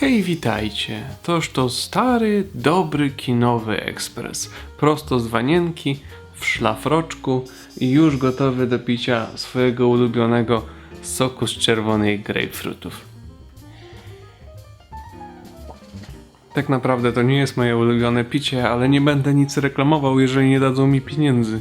Hej, witajcie. Toż to stary, dobry kinowy ekspres. Prosto z wanienki, w szlafroczku i już gotowy do picia swojego ulubionego soku z czerwonych grapefruitów. Tak naprawdę to nie jest moje ulubione picie, ale nie będę nic reklamował, jeżeli nie dadzą mi pieniędzy.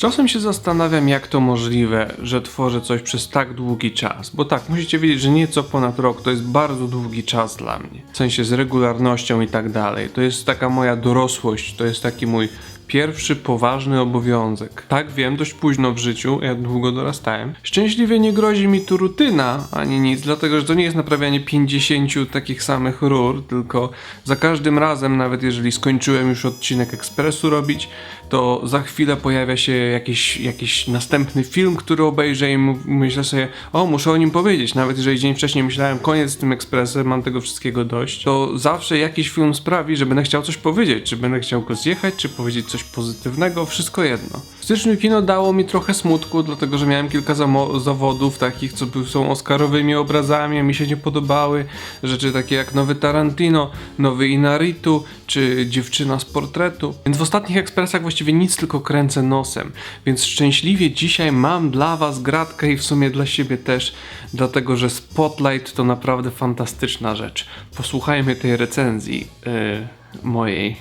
Czasem się zastanawiam, jak to możliwe, że tworzę coś przez tak długi czas. Bo tak, musicie wiedzieć, że nieco ponad rok to jest bardzo długi czas dla mnie. W sensie z regularnością i tak dalej. To jest taka moja dorosłość, to jest taki mój pierwszy poważny obowiązek. Tak wiem, dość późno w życiu, ja długo dorastałem. Szczęśliwie nie grozi mi tu rutyna ani nic, dlatego że to nie jest naprawianie 50 takich samych rur, tylko za każdym razem, nawet jeżeli skończyłem już odcinek ekspresu robić, to za chwilę pojawia się jakiś, jakiś następny film, który obejrzę i myślę sobie, o, muszę o nim powiedzieć. Nawet jeżeli dzień wcześniej myślałem, koniec z tym ekspresem, mam tego wszystkiego dość, to zawsze jakiś film sprawi, że będę chciał coś powiedzieć. Czy będę chciał go zjechać, czy powiedzieć coś pozytywnego, wszystko jedno. W styczniu kino dało mi trochę smutku, dlatego że miałem kilka zawodów takich, co są oscarowymi obrazami, mi się nie podobały. Rzeczy takie jak nowy Tarantino, nowy Inaritu, czy dziewczyna z portretu. Więc w ostatnich ekspresach właściwie nic, tylko kręcę nosem. Więc szczęśliwie dzisiaj mam dla was gratkę i w sumie dla siebie też, dlatego że Spotlight to naprawdę fantastyczna rzecz. Posłuchajmy tej recenzji yy, mojej.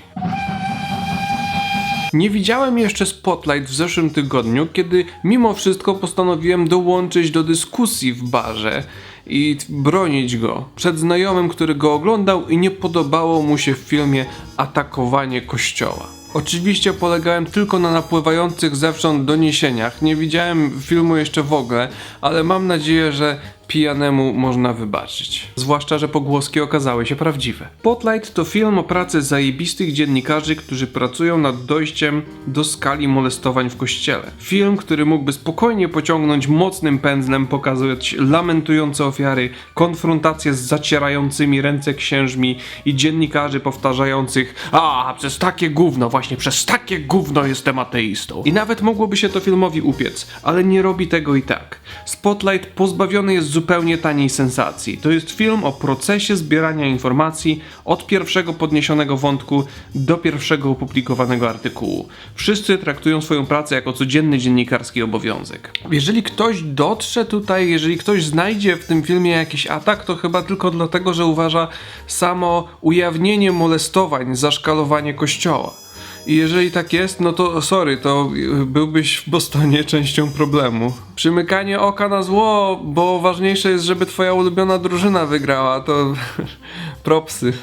Nie widziałem jeszcze Spotlight w zeszłym tygodniu, kiedy mimo wszystko postanowiłem dołączyć do dyskusji w barze i bronić go przed znajomym, który go oglądał i nie podobało mu się w filmie atakowanie kościoła. Oczywiście polegałem tylko na napływających zewsząd doniesieniach. Nie widziałem filmu jeszcze w ogóle, ale mam nadzieję, że pijanemu można wybaczyć. Zwłaszcza, że pogłoski okazały się prawdziwe. Spotlight to film o pracy zajebistych dziennikarzy, którzy pracują nad dojściem do skali molestowań w kościele. Film, który mógłby spokojnie pociągnąć mocnym pędzlem, pokazując lamentujące ofiary, konfrontacje z zacierającymi ręce księżmi i dziennikarzy powtarzających A, przez takie gówno, właśnie przez takie gówno jestem ateistą. I nawet mogłoby się to filmowi upiec, ale nie robi tego i tak. Spotlight pozbawiony jest zupełnie taniej sensacji. To jest film o procesie zbierania informacji od pierwszego podniesionego wątku do pierwszego opublikowanego artykułu. Wszyscy traktują swoją pracę jako codzienny dziennikarski obowiązek. Jeżeli ktoś dotrze tutaj, jeżeli ktoś znajdzie w tym filmie jakiś atak, to chyba tylko dlatego, że uważa samo ujawnienie molestowań za szkalowanie kościoła. Jeżeli tak jest, no to sorry, to byłbyś w Bostonie częścią problemu. Przymykanie oka na zło, bo ważniejsze jest, żeby twoja ulubiona drużyna wygrała, to propsy.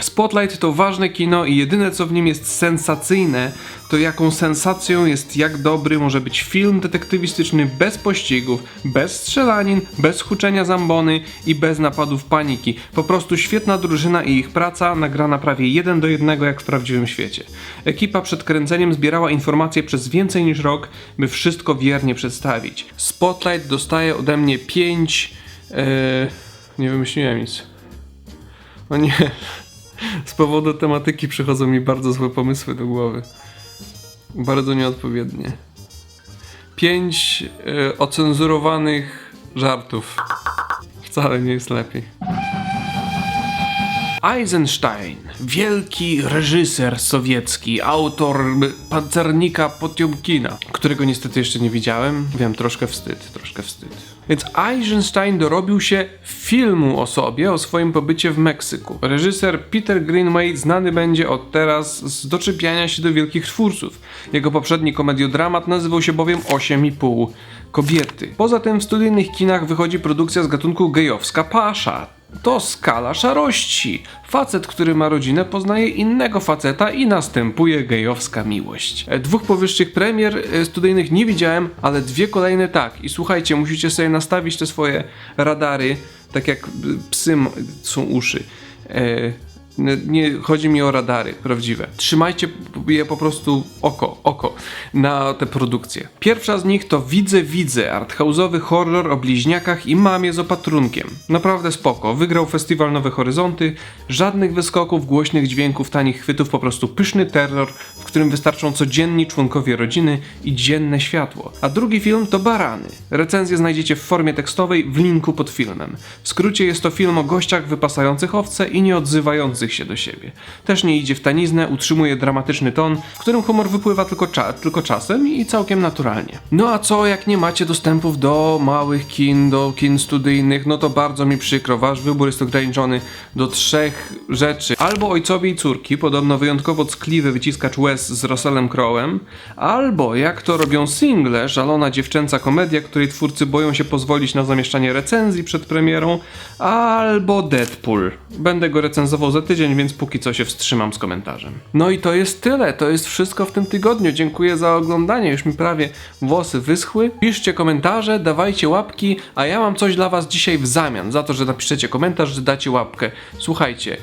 Spotlight to ważne kino i jedyne co w nim jest sensacyjne, to jaką sensacją jest jak dobry może być film detektywistyczny bez pościgów, bez strzelanin, bez huczenia zambony i bez napadów paniki. Po prostu świetna drużyna i ich praca nagrana prawie jeden do jednego jak w prawdziwym świecie. Ekipa przed kręceniem zbierała informacje przez więcej niż rok, by wszystko wiernie przedstawić. Spotlight dostaje ode mnie 5... Yy, nie wymyśliłem nic. O nie. Powodu tematyki przychodzą mi bardzo złe pomysły do głowy. Bardzo nieodpowiednie. Pięć e, ocenzurowanych żartów. Wcale nie jest lepiej. Eisenstein, wielki reżyser sowiecki, autor pancernika Potiomkina, którego niestety jeszcze nie widziałem. Wiem, troszkę wstyd, troszkę wstyd. Więc Eisenstein dorobił się filmu o sobie, o swoim pobycie w Meksyku. Reżyser Peter Greenway znany będzie od teraz z doczepiania się do wielkich twórców. Jego poprzedni komediodramat nazywał się bowiem 8,5 kobiety. Poza tym w studyjnych kinach wychodzi produkcja z gatunku gejowska pasza. To skala szarości. Facet, który ma rodzinę, poznaje innego faceta i następuje gejowska miłość. E, Dwóch powyższych premier e, studyjnych nie widziałem, ale dwie kolejne tak. I słuchajcie, musicie sobie nastawić te swoje radary, tak jak y, psy są uszy. E, Nie, chodzi mi o radary prawdziwe. Trzymajcie je po prostu oko, oko na te produkcje. Pierwsza z nich to Widzę Widzę, arthouse'owy horror o bliźniakach i mamie z opatrunkiem. Naprawdę spoko. Wygrał festiwal Nowe Horyzonty, żadnych wyskoków, głośnych dźwięków, tanich chwytów, po prostu pyszny terror, w którym wystarczą codzienni członkowie rodziny i dzienne światło. A drugi film to Barany. Recenzję znajdziecie w formie tekstowej w linku pod filmem. W skrócie jest to film o gościach wypasających owce i nie się do siebie. Też nie idzie w taniznę, utrzymuje dramatyczny ton, w którym humor wypływa tylko, cza- tylko czasem i całkiem naturalnie. No a co jak nie macie dostępów do małych kin, do kin studyjnych, no to bardzo mi przykro, wasz wybór jest ograniczony do trzech rzeczy. Albo Ojcowie i Córki, podobno wyjątkowo ckliwy wyciskacz łez z Russellem Crowe'em, albo jak to robią single, szalona dziewczęca komedia, której twórcy boją się pozwolić na zamieszczanie recenzji przed premierą, albo Deadpool. Będę go recenzował za tydzień, więc póki co się wstrzymam z komentarzem. No i to jest tyle, to jest wszystko w tym tygodniu. Dziękuję za oglądanie, już mi prawie włosy wyschły. Piszcie komentarze, dawajcie łapki, a ja mam coś dla was dzisiaj w zamian za to, że napiszecie komentarz, że dacie łapkę. Słuchajcie,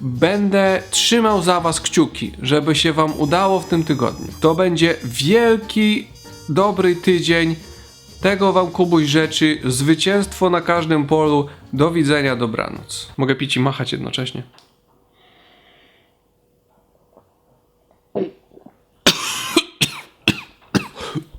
Będę trzymał za was kciuki, żeby się wam udało w tym tygodniu. To będzie wielki, dobry tydzień. Tego wam Kubuś rzeczy. Zwycięstwo na każdym polu. Do widzenia, dobranoc. Mogę pić i machać jednocześnie.